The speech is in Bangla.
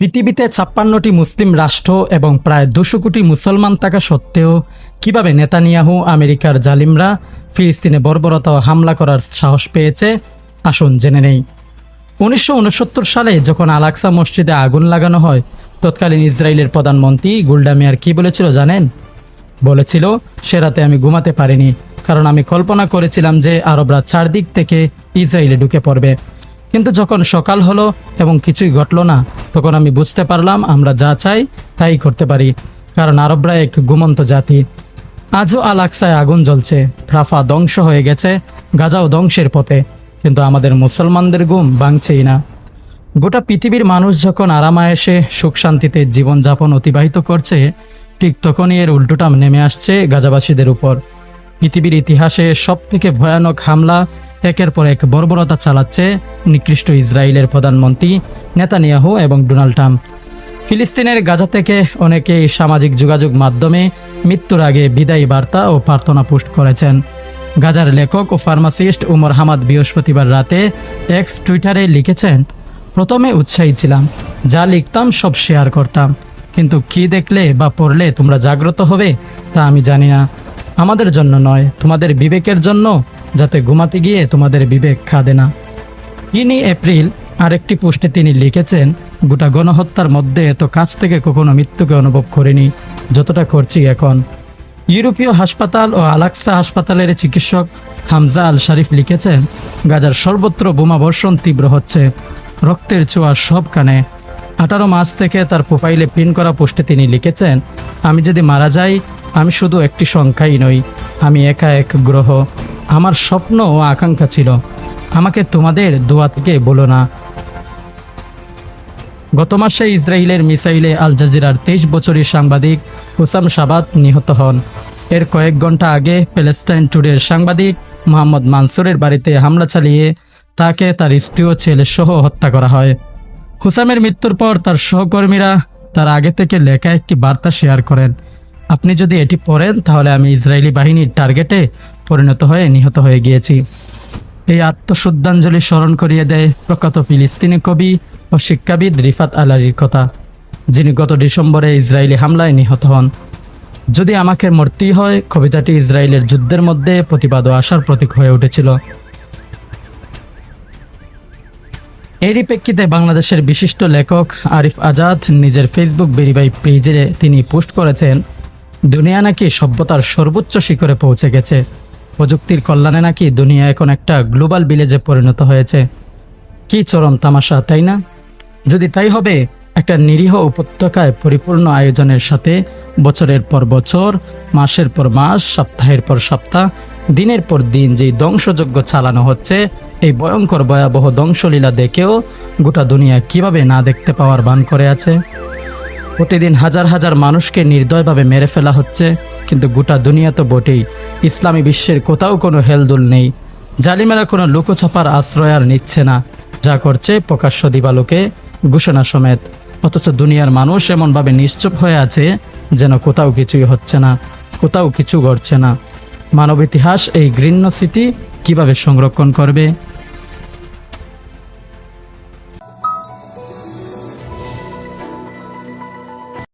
পৃথিবীতে ছাপ্পান্নটি মুসলিম রাষ্ট্র এবং প্রায় দুশো কোটি মুসলমান থাকা সত্ত্বেও কীভাবে নেতানিয়াহু, আমেরিকার জালিমরা ফিলিস্তিনে বর্বরতা ও হামলা করার সাহস পেয়েছে, আসুন জেনে নেই। উনিশশো উনসত্তর সালে যখন আলাক্সা মসজিদে আগুন লাগানো হয়, তৎকালীন ইসরায়েলের প্রধানমন্ত্রী গুলডা মেয়ার কি বলেছিল জানেন? বলেছিল, সে রাতে আমি ঘুমাতে পারিনি, কারণ আমি কল্পনা করেছিলাম যে আরবরা চারদিক থেকে ইসরায়েলে ঢুকে পড়বে। কিন্তু যখন সকাল হলো এবং কিছুই ঘটলো না, তখন আমি বুঝতে পারলাম আমরা যা চাই তাই করতে পারি, কারণ আরবরা এক ঘুমন্ত জাতি। আজও আল আকসায় আগুন জ্বলছে, রাফা ধ্বংস হয়ে গেছে, গাজাও ধ্বংসের পথে, কিন্তু আমাদের মুসলমানদের ঘুম ভাঙছেই না। গোটা পৃথিবীর মানুষ যখন আরামায়েসে সুখ শান্তিতে জীবনযাপন অতিবাহিত করছে, ঠিক তখনই এর উল্টোটা নেমে আসছে গাজাবাসীদের উপর। পৃথিবীর ইতিহাসে সবথেকে ভয়ানক হামলা একের পর এক বর্বরতা চালাচ্ছে নিকৃষ্ট ইসরায়েলের প্রধানমন্ত্রী নেতানিয়াহু এবং ডোনাল্ড ট্রাম্প। ফিলিস্তিনের গাজা থেকে অনেকেই সামাজিক যোগাযোগ মাধ্যমে মৃত্যুর আগে বিদায়ী বার্তা ও প্রার্থনা পোস্ট করেছেন। গাজার লেখক ও ফার্মাসিস্ট উমর হামাদ বৃহস্পতিবার রাতে এক্স টুইটারে লিখেছেন, প্রথমে উৎসাহী ছিলাম, যা লিখতাম সব শেয়ার করতাম। কিন্তু কি দেখলে বা পড়লে তোমরা জাগ্রত হবে তা আমি জানি না। আমাদের জন্য নয়, তোমাদের বিবেকের জন্য, যাতে ঘুমাতে গিয়ে তোমাদের বিবেক খাদে না। তিনই এপ্রিল আরেকটি পোস্টে তিনি লিখেছেন, গোটা গণহত্যার মধ্যে এত কাছ থেকে কখনো মৃত্যুকে অনুভব করিনি, যতটা করছি এখন। ইউরোপীয় হাসপাতাল ও আলাক্সা হাসপাতালের চিকিৎসক হামজা আল শারিফ লিখেছেন, গাজার সর্বত্র বোমাবর্ষণ তীব্র হচ্ছে, রক্তের চোয়া সব কানে। আঠারো মাস থেকে তার প্রোফাইলে পিন করা পোস্টে তিনি লিখেছেন, আমি যদি মারা যাই আমি শুধু একটি সংখ্যাই নই, আমি একা এক গ্রহ। আমার স্বপ্ন ও আকাঙ্ক্ষা ছিল, আমাকে তোমাদের দোয়া থেকে বলো না। গত মাসে ইসরায়েলের মিসাইলে আল জাজিরার তেইশ বছরের সাংবাদিক হুসাম সাবাত নিহত হন। এর কয়েক ঘণ্টা আগে প্যালেস্টাইন টুডের সাংবাদিক মোহাম্মদ মানসুরের বাড়িতে হামলা চালিয়ে তাকে তার স্ত্রী ও ছেলে সহ হত্যা করা হয়। হুসামের মৃত্যুর পর তার সহকর্মীরা তার আগে থেকে লেখা একটি বার্তা শেয়ার করেন। আপনি যদি এটি পড়েন, তাহলে আমি ইসরায়েলি বাহিনীর টার্গেটে পরিণত হয়ে নিহত হয়ে গিয়েছি। এই আত্মশ্রদ্ধাঞ্জলি স্মরণ করিয়ে দেয় প্রখ্যাত ফিলিস্তিনি কবি ও শিক্ষাবিদ রিফাত আলারির কথা, যিনি গত ডিসেম্বরে ইসরায়েলি হামলায় নিহত হন। যদি আমাকে মরতেই হয়, কবিতাটি ইসরায়েলের যুদ্ধের মধ্যে প্রতিবাদ ও আশার প্রতীক হয়ে উঠেছিল। এরই প্রেক্ষিতে বাংলাদেশের বিশিষ্ট লেখক আরিফ আজাদ নিজের ফেসবুক ভেরিফাই পেজে তিনি পোস্ট করেছেন দুনিয়া নাকি সভ্যতার সর্বোচ্চ শিখরে পৌঁছে গেছে। প্রযুক্তির কল্যাণে নাকি দুনিয়া এখন একটা গ্লোবাল ভিলেজে পরিণত হয়েছে। কি চরম তামাশা, তাই না? যদি তাই হবে, একটা নিরীহ উপত্যকায় পরিপূর্ণ আয়োজনের সাথে বছরের পর বছর, মাসের পর মাস, সপ্তাহের পর সপ্তাহ, দিনের পর দিন যেই ধ্বংসযজ্ঞ চালানো হচ্ছে, এই ভয়ঙ্কর ভয়াবহ ধ্বংসলীলা দেখেও গোটা দুনিয়া কীভাবে না দেখতে পাওয়ার বান করে আছে? প্রতিদিন হাজার হাজার মানুষকে নির্দয়ভাবে মেরে ফেলা হচ্ছে, কিন্তু গোটা দুনিয়া তো বটেই। ইসলামী বিশ্বের কোথাও কোনো হেলদুল নেই। জালিমেরা কোনো লুকোছাপার আশ্রয় আর নিচ্ছে না। যা করছে প্রকাশ্য দিবালোকে ঘোষণা সমেত। অথচ দুনিয়ার মানুষ এমনভাবে নিশ্চুপ হয়ে আছে যেন কোথাও কিছুই হচ্ছে না, কোথাও কিছু ঘটছে না। মানব ইতিহাস এই ঘৃণ্য স্মৃতি কীভাবে সংরক্ষণ করবে?